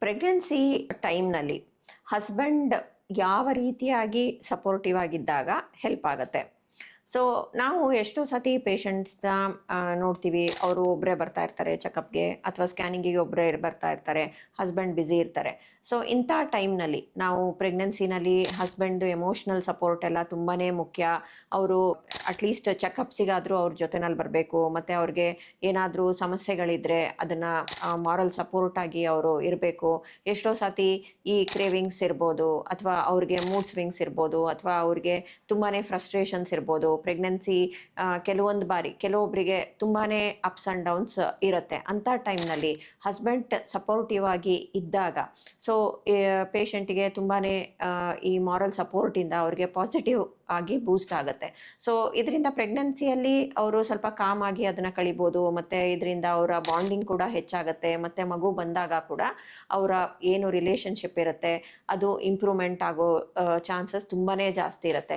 Pregnancy ಟೈಮ್ನಲ್ಲಿ husband ಯಾವ ರೀತಿಯಾಗಿ ಸಪೋರ್ಟಿವ್ ಆಗಿದ್ದಾಗ ಹೆಲ್ಪ್ ಆಗುತ್ತೆ. ಸೊ, ನಾವು ಎಷ್ಟೋ ಸತಿ ಪೇಷಂಟ್ಸ್ನ ನೋಡ್ತೀವಿ. ಅವರು ಒಬ್ಬರೇ ಬರ್ತಾ ಇರ್ತಾರೆ ಚೆಕಪ್ಗೆ ಅಥವಾ ಸ್ಕ್ಯಾನಿಂಗಿಗೆ ಒಬ್ಬರೇ ಬರ್ತಾ ಇರ್ತಾರೆ, ಹಸ್ಬೆಂಡ್ ಬ್ಯುಸಿ ಇರ್ತಾರೆ. ಸೊ, ಇಂಥ ಟೈಮ್ನಲ್ಲಿ ನಾವು ಪ್ರೆಗ್ನೆನ್ಸಿನಲ್ಲಿ ಹಸ್ಬೆಂಡ್ ಎಮೋಷ್ನಲ್ ಸಪೋರ್ಟ್ ಎಲ್ಲ ತುಂಬಾ ಮುಖ್ಯ. ಅವರು ಅಟ್ಲೀಸ್ಟ್ ಚೆಕಪ್ಸಿಗಾದರೂ ಅವ್ರ ಜೊತೆನಲ್ಲಿ ಬರಬೇಕು, ಮತ್ತು ಅವ್ರಿಗೆ ಏನಾದರೂ ಸಮಸ್ಯೆಗಳಿದ್ದರೆ ಅದನ್ನು ಮಾರಲ್ ಸಪೋರ್ಟ್ ಆಗಿ ಅವರು ಇರಬೇಕು. ಎಷ್ಟೋ ಸತಿ ಈ ಕ್ರೇವಿಂಗ್ಸ್ ಇರ್ಬೋದು, ಅಥವಾ ಅವ್ರಿಗೆ ಮೂಡ್ ಸ್ವಿಂಗ್ಸ್ ಇರ್ಬೋದು, ಅಥವಾ ಅವ್ರಿಗೆ ತುಂಬಾ ಫ್ರಸ್ಟ್ರೇಷನ್ಸ್ ಇರ್ಬೋದು. ಪ್ರೆಗ್ನೆನ್ಸಿ ಕೆಲವೊಂದು ಬಾರಿ ಕೆಲವೊಬ್ಬರಿಗೆ ತುಂಬಾ ಅಪ್ಸ್ ಆ್ಯಂಡ್ ಡೌನ್ಸ್ ಇರುತ್ತೆ. ಅಂಥ ಟೈಮ್ನಲ್ಲಿ ಹಸ್ಬೆಂಡ್ ಸಪೋರ್ಟಿವ್ ಆಗಿ ಇದ್ದಾಗ ಸೊ ಪೇಷಂಟಿಗೆ ತುಂಬಾ ಈ ಮಾರಲ್ ಸಪೋರ್ಟಿಂದ ಅವ್ರಿಗೆ ಪಾಸಿಟಿವ್ ಆಗಿ ಬೂಸ್ಟ್ ಆಗುತ್ತೆ. ಸೊ ಇದರಿಂದ ಪ್ರೆಗ್ನೆನ್ಸಿಯಲ್ಲಿ ಅವರು ಸ್ವಲ್ಪ ಕಾಮ್ ಆಗಿ ಅದನ್ನ ಕಳಿಬೋದು, ಮತ್ತೆ ಇದರಿಂದ ಅವರ ಬಾಂಡಿಂಗ್ ಕೂಡ ಹೆಚ್ಚಾಗುತ್ತೆ, ಮತ್ತೆ ಮಗು ಬಂದಾಗ ಕೂಡ ಅವರ ಏನು ರಿಲೇಷನ್ಶಿಪ್ ಇರುತ್ತೆ, ಅದು ಇಂಪ್ರೂವ್ಮೆಂಟ್ ಆಗೋ ಚಾನ್ಸಸ್ ತುಂಬಾನೇ ಜಾಸ್ತಿ ಇರುತ್ತೆ.